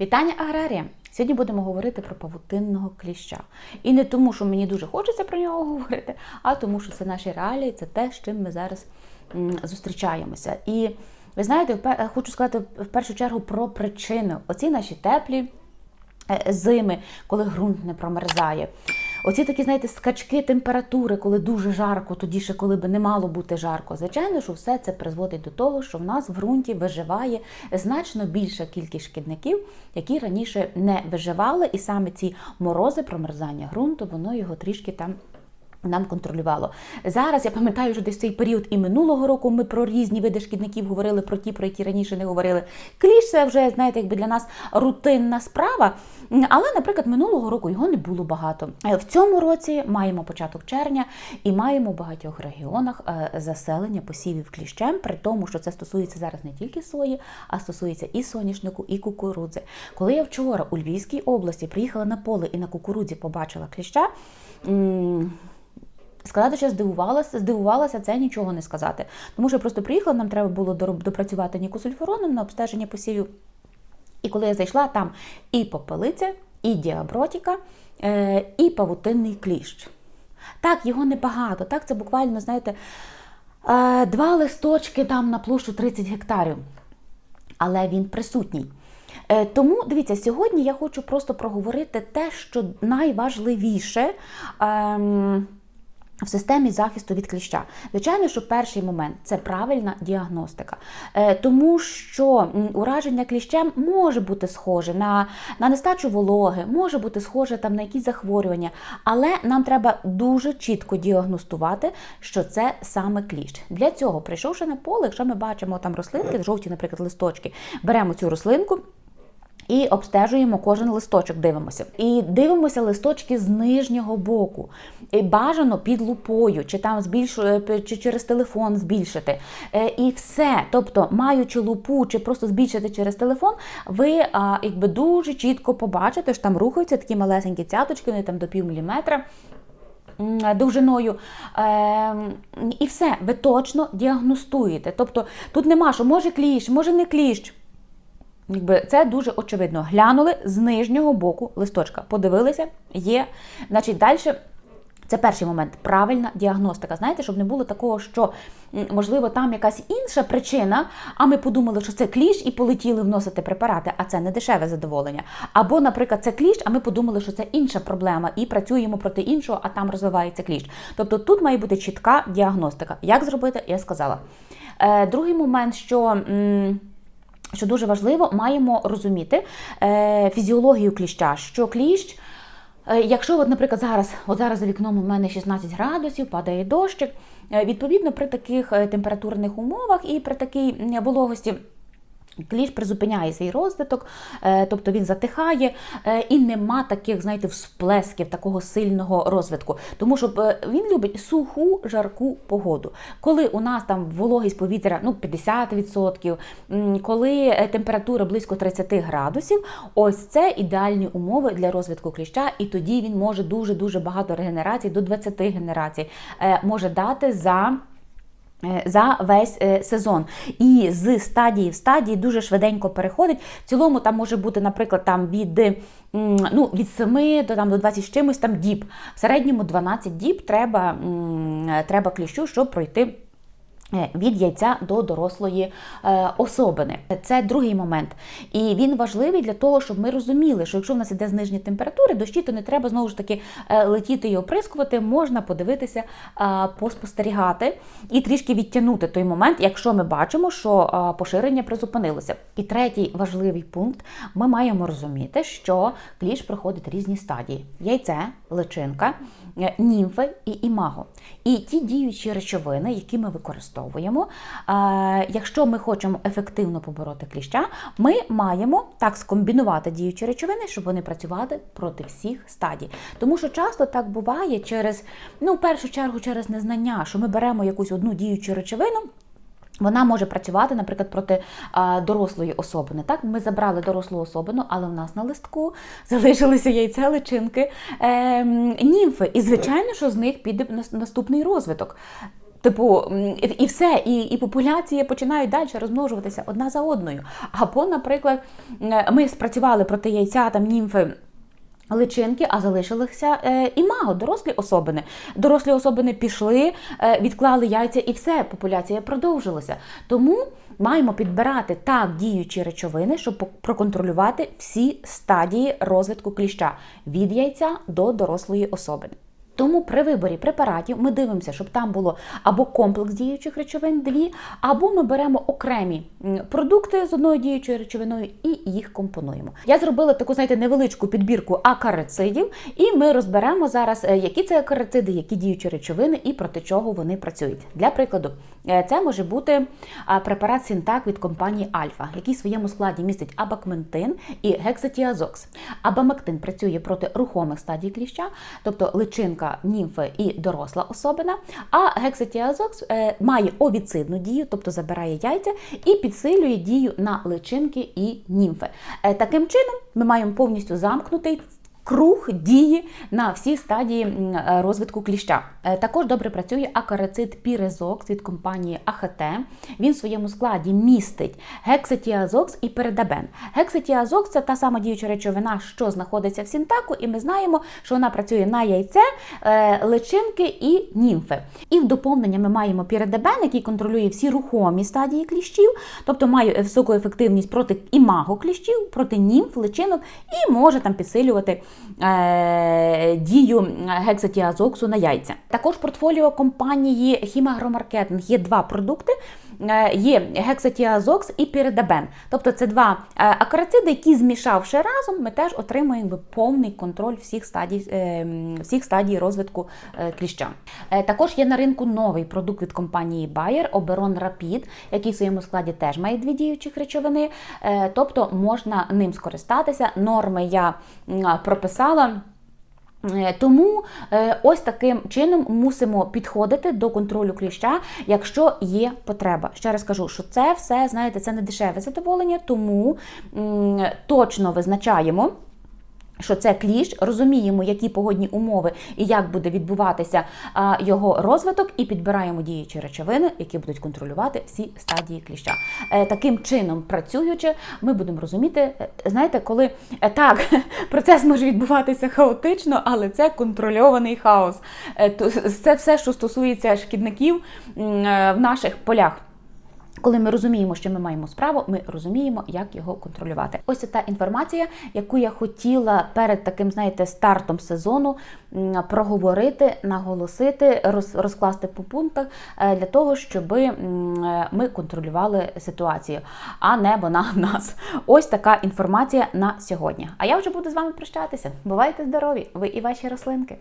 Вітання аграрія! Сьогодні будемо говорити про павутинного кліща. І не тому, що мені дуже хочеться про нього говорити, а тому, що це наші реалії, це те, з чим ми зараз зустрічаємося. І ви знаєте, впе- хочу сказати в першу чергу про причини. Оці наші теплі е, зими, коли ґрунт не промерзає. Оці такі, знаєте, скачки температури, коли дуже жарко, тоді ще коли би не мало бути жарко. Звичайно, що все це призводить до того, що в нас в ґрунті виживає значно більша кількість шкідників, які раніше не виживали, і саме ці морози, промерзання ґрунту, воно його трішки там. Нам контролювало зараз. Я пам'ятаю, що десь цей період і минулого року ми про різні види шкідників говорили, про ті, про які раніше не говорили. Кліш це вже знаєте, якби для нас рутинна справа. Але, наприклад, минулого року його не було багато. В цьому році маємо початок червня і маємо в багатьох регіонах е, заселення посівів кліщем, при тому, що це стосується зараз не тільки сої, а стосується і соняшнику, і кукурудзи. Коли я вчора у Львівській області приїхала на поле і на кукурудзі побачила кліща. Сказати, що здивувалася, здивувалася, це нічого не сказати. Тому що я просто приїхала, нам треба було допрацювати нікосульфуроном на обстеження посівів. І коли я зайшла, там і попелиця, і діабротіка, е, і павутинний кліщ. Так, його небагато. Так, це буквально, знаєте, е, два листочки там на площу 30 гектарів. Але він присутній. Е, Тому дивіться, сьогодні я хочу просто проговорити те, що найважливіше. В системі захисту від кліща. Звичайно, що перший момент це правильна діагностика, Е, тому що ураження кліщем може бути схоже на, на нестачу вологи, може бути схоже там на якісь захворювання, але нам треба дуже чітко діагностувати, що це саме кліщ. Для цього, прийшовши на поле, якщо ми бачимо там рослинки, жовті, наприклад, листочки, беремо цю рослинку. І обстежуємо кожен листочок, дивимося. І дивимося листочки з нижнього боку. І бажано під лупою, чи там збільшу, чи через телефон збільшити. Е, І все. Тобто, маючи лупу, чи просто збільшити через телефон, ви а, якби дуже чітко побачите, що там рухаються такі малесенькі цяточки, вони там до пів міліметра довжиною. Ем, і все, ви точно діагностуєте. Тобто тут нема, що може кліщ, може не кліщ. Якби це дуже очевидно. Глянули з нижнього боку листочка, подивилися, є. Значить, далі. Це перший момент правильна діагностика. Знаєте, щоб не було такого, що можливо там якась інша причина, а ми подумали, що це кліщ і полетіли вносити препарати, а це не дешеве задоволення. Або, наприклад, це кліщ, а ми подумали, що це інша проблема, і працюємо проти іншого, а там розвивається кліщ. Тобто тут має бути чітка діагностика. Як зробити, я сказала. Е, другий момент, що. м, що дуже важливо, маємо розуміти е, фізіологію кліща, що кліщ. е, Якщо, от, наприклад, зараз, от зараз за вікном у мене 16 градусів, падає дощик, е, відповідно, при таких температурних умовах і при такій вологості. Кліщ призупиняє свій розвиток, е, тобто він затихає, е, і нема таких, знаєте, всплесків такого сильного розвитку. Тому що е, він любить суху, жарку погоду. Коли у нас там вологість повітря ну, 50%, коли температура близько 30 градусів, ось це ідеальні умови для розвитку кліща, і тоді він може дуже-дуже багато регенерацій, до 20 генерацій може дати за. Е, За весь е, сезон і з стадії в стадії дуже швиденько переходить. В цілому там може бути, наприклад, там від ну, від 7 до там до 20 з чимось там діб. В середньому 12 діб треба, е, треба кліщу, щоб пройти. Е, Від яйця до дорослої е, особини. Це другий момент. І він важливий для того, щоб ми розуміли, що якщо в нас іде знижені температури, дощі, то не треба знову ж таки е, летіти і оприскувати, можна подивитися, поспостерігати і трішки відтягнути той момент, якщо ми бачимо, що поширення призупинилося. І третій важливий пункт: ми маємо розуміти, що кліш проходить різні стадії: яйце, личинка, німфи і імаго. І ті діючі речовини, які ми використовуємо, е, якщо ми хочемо ефективно побороти кліща, ми маємо так скомбінувати діючі речовини, щоб вони працювали проти всіх стадій. Тому що часто так буває через, ну, в першу чергу, через незнання, що ми беремо якусь одну діючу речовину. Вона може працювати, наприклад, проти а, дорослої особини. Так, ми забрали дорослу особину, але в нас на листку залишилися яйця, личинки, е, німфи. І звичайно, що з них піде наступний розвиток. Типу, і все, і, і популяції починають далі розмножуватися одна за одною. Або, наприклад, ми спрацювали проти яйця там німфи. Личинки, а залишилися е, імаго, дорослі особини. Дорослі особини пішли, е, відклали яйця і все, популяція продовжилася. Тому маємо підбирати так діючі речовини, щоб проконтролювати всі стадії розвитку кліща від яйця до дорослої особини. Тому при виборі препаратів ми дивимося, щоб там було або комплекс діючих речовин дві, або ми беремо окремі продукти з одною діючою речовиною і їх компонуємо. Я зробила таку, знаєте, невеличку підбірку акарицидів, і ми розберемо зараз, е, які це акарициди, які діючі речовини і проти чого вони працюють. Для прикладу, це може бути препарат Сінтак від компанії Альфа, який в своєму складі містить абакментин і гексатіазокс. Абамектин працює проти рухомих стадій кліща, тобто личинка, німфи і доросла особина. А гексатіазокс е, має овіцидну дію, тобто забирає яйця і підсилює дію на личинки і німфи. Е, таким чином, ми маємо повністю замкнутий круг дії на всі стадії е, розвитку кліща. Е, Також добре працює акарицид пірезокс від компанії АХТ. Він в своєму складі містить гексатіазокс і передабен. Гексатіазокс це та сама діюча речовина, що знаходиться в синтаку, і ми знаємо, що вона працює на яйце, е, личинки і німфи. І в доповнення ми маємо піридебен, який контролює всі рухомі стадії кліщів, тобто має високу ефективність проти імаго кліщів, проти німф, личинок і може там підсилювати дію гексатіазоксу на яйця. Також портфоліо компанії Хімагромаркетинг є два продукти. Е, Є гексатіазокс і піридабен. Тобто це два е, акарициди, які змішавши разом, ми теж отримуємо повний контроль всіх стадій, е, всіх стадій розвитку кліща. Також є на ринку новий продукт від компанії Bayer Oberon Rapid, який в своєму складі теж має дві діючих речовини. Тобто можна ним скористатися. Норми я прописала. Е, Тому е, ось таким чином мусимо підходити до контролю кліща, якщо є потреба. Ще раз кажу, що це все, знаєте, це не дешеве задоволення, тому точно визначаємо. Що це кліщ, розуміємо, які погодні умови і як буде відбуватися його розвиток, і підбираємо діючі речовини, які будуть контролювати всі стадії кліща. Е, таким чином, працюючи, ми будемо розуміти, е, знаєте, коли е, так процес може відбуватися хаотично, але це контрольований хаос. Це все, що стосується шкідників в наших полях. Коли ми розуміємо, що ми маємо справу, ми розуміємо, як його контролювати. Ось це та інформація, яку я хотіла перед таким, знаєте, стартом сезону проговорити, наголосити, роз- розкласти по пунктах е, для того, щоб ми контролювали ситуацію, а не вона в нас. Ось така інформація на сьогодні. А я вже буду з вами прощатися. Бувайте здорові, ви і ваші рослинки.